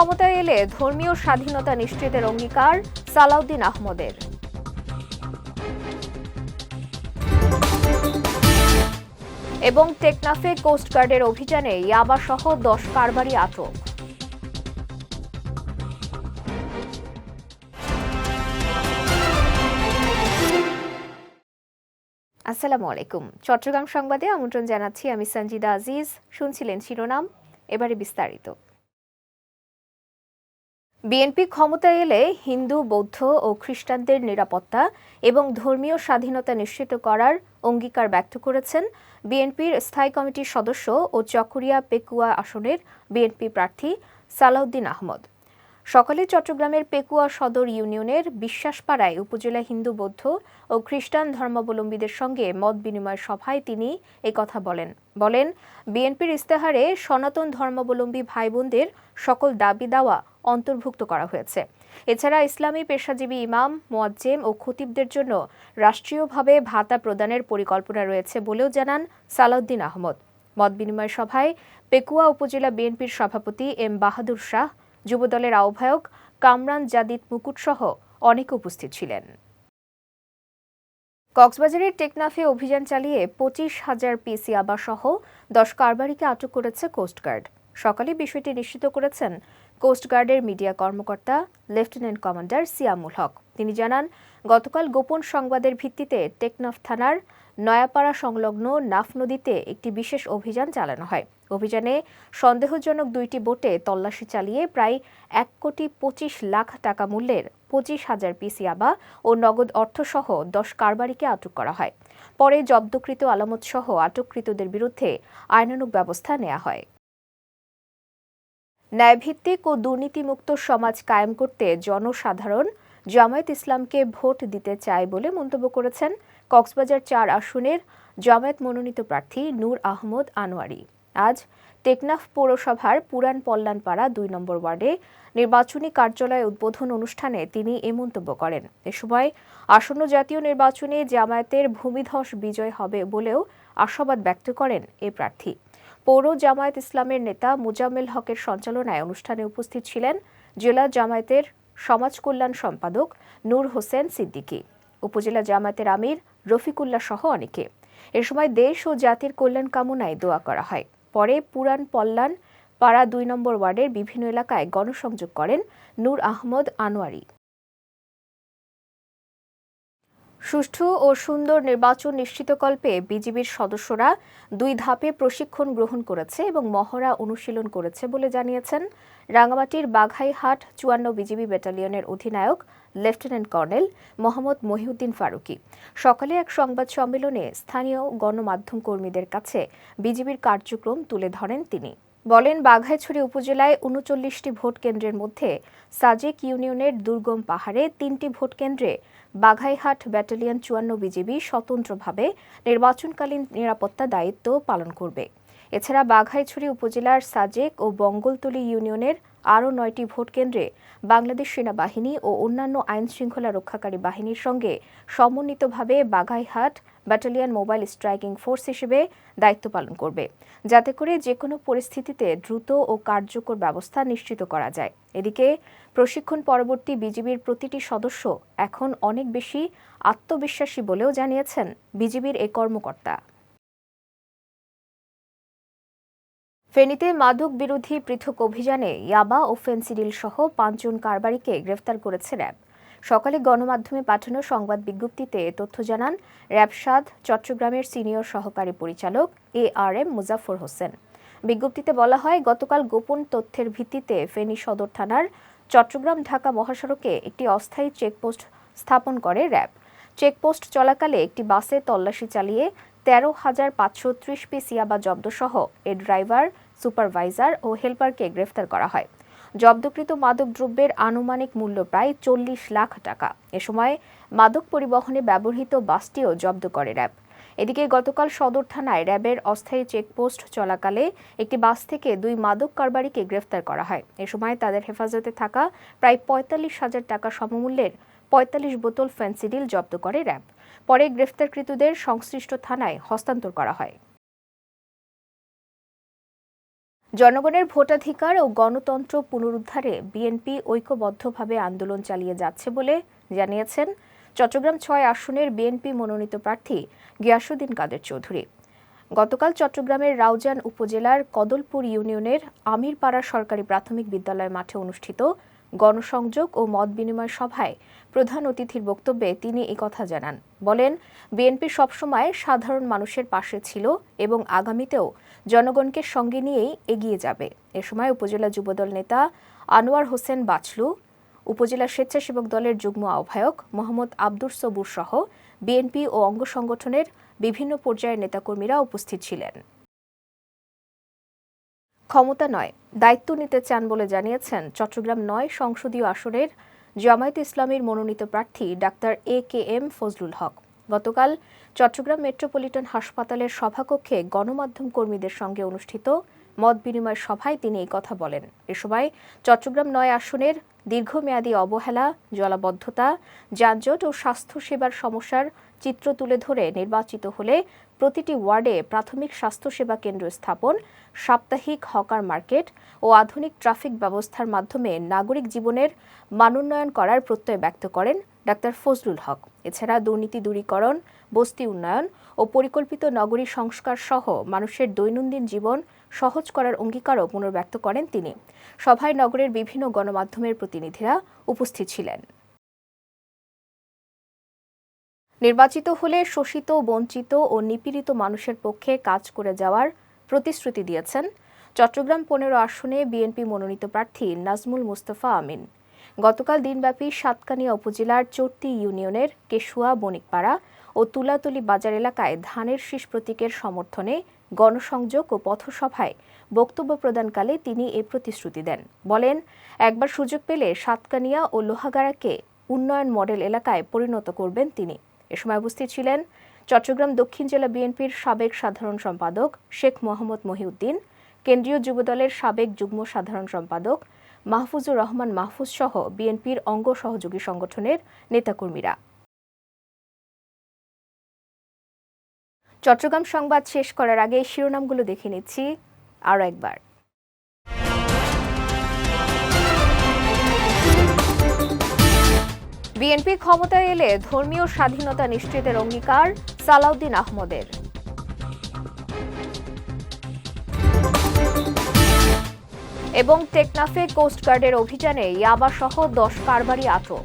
ক্ষমতায় এলে ধর্মীয় স্বাধীনতা নিশ্চিতের অঙ্গীকার সালাউদ্দিন আহমদের। এবং টেকনাফে কোস্টগার্ডের অভিযানে ইয়াবাসহ দশ কারবারি আটক। আসসালামু আলাইকুম। চট্টগ্রাম সংবাদে আমন্ত্রণ জানাচ্ছি আমি সঞ্জিদা আজিজ। শুনছিলেন শিরোনাম। এবারে বিস্তারিত। বিএনপি ক্ষমতা এলে হিন্দু, বৌদ্ধ ও খ্রিস্টানদের নিরাপত্তা এবং ধর্মীয় স্বাধীনতা নিশ্চিত করার অঙ্গীকার ব্যক্ত করেছেন বিএনপির স্থায়ী কমিটির সদস্য ও চকরিয়া পেকুয়া আসনের বিএনপি প্রার্থী সালাউদ্দিন আহমদ। সকালে চট্টগ্রামের পেকুয়া সদর ইউনিয়নের বিশ্বাসপাড়ায় উপজেলা হিন্দু বৌদ্ধ ও খ্রিস্টান ধর্মাবলম্বীদের সঙ্গে মত বিনিময় সভায় তিনি কথা বলেন। বলেন, বিএনপির ইস্তেহারে সনাতন ধর্মাবলম্বী ভাই বোনদের সকল দাবি দাওয়া অন্তর্ভুক্ত করা হয়েছে। এছাড়া ইসলামী পেশাজীবী ইমাম, মোয়াজ্জেম ও খতিবদের জন্য রাষ্ট্রীয়ভাবে ভাতা প্রদানের পরিকল্পনা রয়েছে বলেও জানান সালাউদ্দিন আহমদ। মত বিনিময় সভায় পেকুয়া উপজেলা বিএনপির সভাপতি এম বাহাদুর শাহ যুবদলের আহ্বায়ক কামরান জাদিদ মুকুট সহ অনেকে উপস্থিত ছিলেন। কক্সবাজারের টেকনাফে অভিযান চালিয়ে পঁচিশ হাজার পিসি আবাসহ সহ দশ কারবারিকে আটক করেছে কোস্টগার্ড সকালে বিষয়টি নিশ্চিত করেছেন কোস্টগার্ডের মিডিয়া কর্মকর্তা লেফটেন্যান্ট কমান্ডার সিয়ামুল হক। তিনি জানান গতকাল গোপন সংবাদের ভিত্তিতে টেকনাফ থানার নয়াপাড়া সংলগ্ন নাফ নদীতে একটি বিশেষ অভিযান চালানো হয়। অভিযানে সন্দেহজনক দুইটি বোটে তল্লাশি চালিয়ে প্রায় এক কোটি পঁচিশ লাখ টাকা মূল্যের পঁচিশ হাজার পিস ইয়াবা ও নগদ অর্থসহ দশ কারবারিকে আটক করা হয়। পরে জব্দকৃত আলামত সহ আটককৃতদের বিরুদ্ধে আইনানুগ ব্যবস্থা নেওয়া হয়। ন্যায়ভিত্তিক ও দুর্নীতিমুক্ত সমাজ কায়েম করতে জনসাধারণ জামায়াত ইসলামকে ভোট দিতে চায় বলে মন্তব্য করেছেন কক্সবাজার চার আসনের জামায়াত মনোনীত প্রার্থী নূর আহমদ আনোয়ারি। আজ টেকনাফ পৌরসভার পুরান পল্লানপাড়া দুই নম্বর ওয়ার্ডে নির্বাচনী কার্যালয় উদ্বোধন অনুষ্ঠানে তিনি এ মন্তব্য করেন। এ সময় আসন্ন জাতীয় নির্বাচনে জামায়াতের ভূমিধস বিজয় হবে বলেও আশাবাদ ব্যক্ত করেন এ প্রার্থী। পৌর জামায়াত ইসলামের নেতা মুজাম্মেল হকের সঞ্চালনায় অনুষ্ঠানে উপস্থিত ছিলেন জেলা জামায়াতের সমাজ কল্যাণ সম্পাদক নূর হোসেন সিদ্দিকী। উপজেলা জামায়াতের আমির রফিকুল্লাহ সহ অনেকে। এ সময় দেশ ও জাতির কল্যাণ কামনায় দোয়া করা হয়। পরে পুরান পল্লান পাড়া দুই নম্বর ওয়ার্ডের বিভিন্ন এলাকায় গণসংযোগ করেন নূর আহমদ আনোয়ারি। সুষ্ঠু ও সুন্দর নির্বাচন নিশ্চিতকল্পে বিজিবির সদস্যরা দুই ধাপে প্রশিক্ষণ গ্রহণ করেছে এবং মহড়া অনুশীলন করেছে বলে জানিয়েছেন রাঙামাটির বাঘাইহাট চুয়ান্ন বিজিবি ব্যাটালিয়নের অধিনায়ক লেফটেন্যান্ট কর্নেল মোহাম্মদ মহিউদ্দিন ফারুকি। সকালে এক সংবাদ সম্মেলনে স্থানীয় গণমাধ্যম কর্মীদের কাছে বিজিবির কার্যক্রম তুলে ধরেন তিনি। বলেন, বাঘাইছড়ি উপজেলায় উনচল্লিশটি ভোট কেন্দ্রের মধ্যে সাজেক ইউনিয়নের দুর্গম পাহাড়ে তিনটি ভোট কেন্দ্রে বাঘাইহাট ব্যাটালিয়ন চুয়ান্ন বিজেপি স্বতন্ত্রভাবে নির্বাচনকালীন নিরাপত্তা দায়িত্ব পালন করবে। এছাড়া বাঘাইছড়ি উপজেলার সাজেক ও বঙ্গলতলী ইউনিয়নের আরও নয়টি ভোট কেন্দ্রে বাংলাদেশ সেনাবাহিনী ও অন্যান্য আইন শৃঙ্খলা রক্ষাকারী বাহিনীর সঙ্গে সমন্বিতভাবে Baghaihat battalion mobile striking force হিসেবে দায়িত্ব পালন করবে, যাতে করে যে কোনো পরিস্থিতিতে দ্রুত ও কার্যকর ব্যবস্থা নিশ্চিত করা যায়। এদিকে প্রশিক্ষণ পরবর্তী বিজিবির প্রতিটি সদস্য এখন অনেক বেশি আত্মবিশ্বাসী বলেও জানিয়েছেন বিজিবির এই কর্মকর্তা। ফেনীতে মাদক বিরোধী পৃথক অভিযানে ইয়াবা ও ফেন্সিডিল সহ পাঁচজন কারবারিকে গ্রেফতার করেছে র্যাব। সকালে গণমাধ্যমে পাঠানো সংবাদ বিজ্ঞপ্তিতে তথ্য জানান র্যাব সাদ চট্টগ্রামের সিনিয়র সহকারী পরিচালক A R M Muzaffar Hossain. বিজ্ঞপ্তিতে বলা হয়, গতকাল গোপন তথ্যের ভিত্তিতে ফেনী সদর থানার চট্টগ্রাম ঢাকা মহাসড়কে একটি অস্থায়ী চেকপোস্ট স্থাপন করে র্যাব। চেকপোস্ট চলাকালে একটি বাসে তল্লাশি চালিয়ে তেরো হাজার পাঁচশো ত্রিশ পিস ইয়াবা জব্দসহ এর ড্রাইভার সুপারভাইজার ও হেল্পারকে গ্রেফতার করা হয়। জব্দকৃত মাদক দ্রব্যের আনুমানিক মূল্য প্রায় চল্লিশ লাখ টাকা। এ সময় মাদক পরিবহনে ব্যবহৃত বাসটিও জব্দ করে র্যাব। এদিকে গতকাল সদর থানায় র্যাবের অস্থায়ী চেকপোস্ট চলাকালে একটি বাস থেকে দুই মাদক কারবারিকে গ্রেফতার করা হয়। এ সময় তাদের হেফাজতে থাকা প্রায় পঁয়তাল্লিশ হাজার টাকা সমমূল্যের পঁয়তাল্লিশ বোতল ফেন্সিডিল জব্দ করে র্যাব। পরে গ্রেফতারকৃতদের সংশ্লিষ্ট থানায় হস্তান্তর করা হয়। জনগণের ভোটাধিকার ও গণতন্ত্র পুনরুদ্ধারে বিএনপি ঐক্যবদ্ধভাবে আন্দোলন চালিয়ে যাচ্ছে বলে জানিয়েছেন চট্টগ্রাম ছয় আসনের বিএনপি মনোনীত প্রার্থী গিয়াসুদ্দিন কাদের চৌধুরী। গতকাল চট্টগ্রামের রাউজান উপজেলার কদলপুর ইউনিয়নের আমিরপাড়া সরকারি প্রাথমিক বিদ্যালয় মাঠে অনুষ্ঠিত গণসংযোগ ও মত বিনিময় সভায় প্রধান অতিথির বক্তব্যে তিনি কথা জানান। বলেন, বিএনপি সবসময় সাধারণ মানুষের পাশে ছিল এবং আগামীতেও জনগণকে সঙ্গে নিয়েই এগিয়ে যাবে। এ সময় উপজেলা যুবদল নেতা আনোয়ার হোসেন বাছলু, উপজেলা স্বেচ্ছাসেবক দলের যুগ্ম আহ্বায়ক মোহাম্মদ আব্দুর সবুর সহ বিএনপি ও অঙ্গ সংগঠনের বিভিন্ন পর্যায়ের নেতাকর্মীরা উপস্থিত ছিলেন। ক্ষমতা নয়, দায়িত্ব নিতে চান বলে জানিয়েছেন চট্টগ্রাম নয় সংসদীয় আসনের জামায়াত ইসলামীর মনোনীত প্রার্থী doctor A K M Fazlul Haque. গতকাল চট্টগ্রাম মেট্রোপলিটন হাসপাতালের সভাকক্ষে গণমাধ্যম কর্মীদের সঙ্গে অনুষ্ঠিত মত বিনিময় সভায় তিনি এই কথা বলেন। এ সময় চট্টগ্রাম নয় আসনের দীর্ঘমেয়াদী অবহেলা, জলাবদ্ধতা, যানজট ও স্বাস্থ্যসেবার সমস্যার চিত্র তুলে ধরে নির্বাচিত হলে প্রতিটি ওয়ার্ডে প্রাথমিক স্বাস্থ্যসেবা কেন্দ্র স্থাপন, সাপ্তাহিক হকার মার্কেট ও আধুনিক ট্রাফিক ব্যবস্থার মাধ্যমে নাগরিক জীবনের মানোন্নয়ন করার প্রত্যয় ব্যক্ত করেন ডাক্তার ফজলুল হক। এছাড়া দুর্নীতি দূরীকরণ, বস্তি উন্নয়ন ও পরিকল্পিত নগরী সংস্কার সহ মানুষের দৈনন্দিন জীবন সহজ করার অঙ্গীকারও পুনর্ব্যক্ত করেন তিনি। সভায় নগরের বিভিন্ন গণমাধ্যমের প্রতিনিধিরা উপস্থিত ছিলেন। নির্বাচিত হলে শোষিত, বঞ্চিত ও নিপীড়িত মানুষের পক্ষে কাজ করে যাওয়ার প্রতিশ্রুতি দিয়েছেন চট্টগ্রাম পনেরো আসনে বিএনপি মনোনীত প্রার্থী নাজমুল মুস্তফা আমিন। গতকাল দিনব্যাপী সাতকানিয়া উপজেলার চর্তি ইউনিয়নের কেশুয়া বণিকপাড়া ও তুলাতুলি বাজার এলাকায় ধানের শীষ প্রতীকের সমর্থনে গণসংযোগ ও পথসভায় বক্তব্য প্রদানকালে তিনি এ প্রতিশ্রুতি দেন। বলেন, একবার সুযোগ পেলে সাতকানিয়া ও লোহাগাড়াকে উন্নয়ন মডেল এলাকায় পরিণত করবেন তিনি। এ সময় উপস্থিত ছিলেন চট্টগ্রাম দক্ষিণ জেলা বিএনপির সাবেক সাধারণ সম্পাদক শেখ মোহাম্মদ মহিউদ্দিন, কেন্দ্রীয় যুবদলের সাবেক যুগ্ম সাধারণ সম্পাদক মাহফুজুর রহমান মাহফুজ সহ বিএনপির অঙ্গ সহযোগী সংগঠনের নেতাকর্মীরা। চট্টগ্রাম সংবাদ শেষ করার আগে শিরোনামগুলো দেখে নিচ্ছি আরও একবার। বিএনপি ক্ষমতায় এলে ধর্মীয় স্বাধীনতা নিশ্চিতের অঙ্গীকার সালাউদ্দিন আহমদের। এবং টেকনাফে কোস্টগার্ডের অভিযানে ইয়াবা সহ দশ কারবারি আটক।